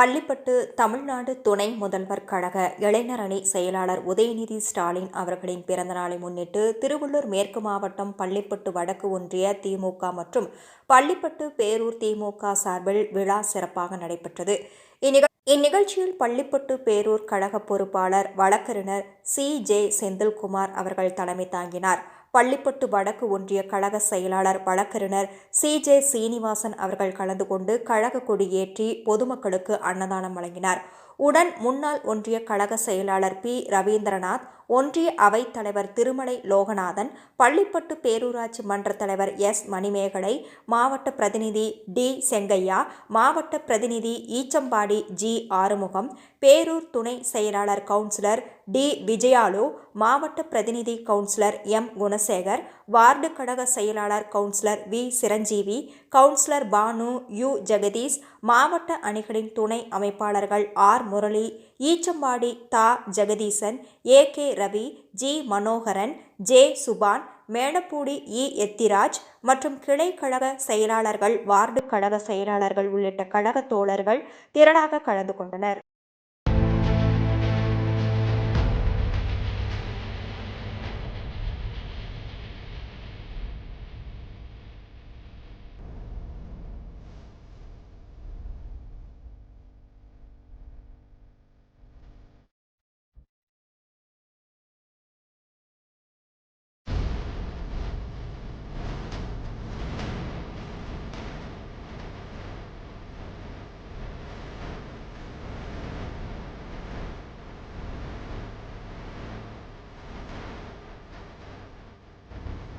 பள்ளிப்பட்டு தமிழ்நாடு துணை முதல்வர் கழக இளைஞர் அணி செயலாளர் உதயநிதி ஸ்டாலின் அவர்களின் பிறந்தநாளை முன்னிட்டு திருவள்ளூர் மேற்கு மாவட்டம் பள்ளிப்பட்டு வடக்கு ஒன்றிய திமுக மற்றும் பள்ளிப்பட்டு பேரூர் திமுக சார்பில் விழா சிறப்பாக நடைபெற்றது. இந்நிக- இந்நிகழ்ச்சியில் பள்ளிப்பட்டு பேரூர் கழக பொறுப்பாளர் வழக்கறிஞர் சி. ஜே. செந்தில்குமார் அவர்கள் தலைமை தாங்கினார். பள்ளிப்பட்டு வடக்கு ஒன்றிய கழக செயலாளர் வழக்கறிஞர் சி ஜே சீனிவாசன் அவர்கள் கலந்து கொண்டு கழக கொடியேற்றி பொதுமக்களுக்கு அன்னதானம் வழங்கினார். உடன் முன்னாள் ஒன்றிய கழக செயலாளர் பி. ரவீந்திரநாத் ஒன்றிய அவைத் தலைவர் திருமலை லோகநாதன் பள்ளிப்பட்டு பேரூராட்சி மன்ற தலைவர் எஸ். மணிமேகலை மாவட்ட பிரதிநிதி டி. செங்கையா மாவட்ட பிரதிநிதி ஈச்சம்பாடி ஜி. ஆறுமுகம் பேரூர் துணை செயலாளர் கவுன்சிலர் டி. விஜயாலு மாவட்ட பிரதிநிதி கவுன்சிலர் எம். குணசேகர் வார்டு கழக செயலாளர் councillor V. Chiranjeevi councillor Banu U. Jagadish மாவட்ட அணிகளின் துணை அமைப்பாளர்கள் ஆர். முரளி ஈச்சம்பாடி தா. Jagadeesan A. K. Ravi G. Manoharan J. Suban Medappudi இ. எத்திராஜ் மற்றும் கிளை கழக செயலாளர்கள் வார்டு கழக செயலாளர்கள் உள்ளிட்ட கழக தோழர்கள் திரளாக கலந்து கொண்டனர்.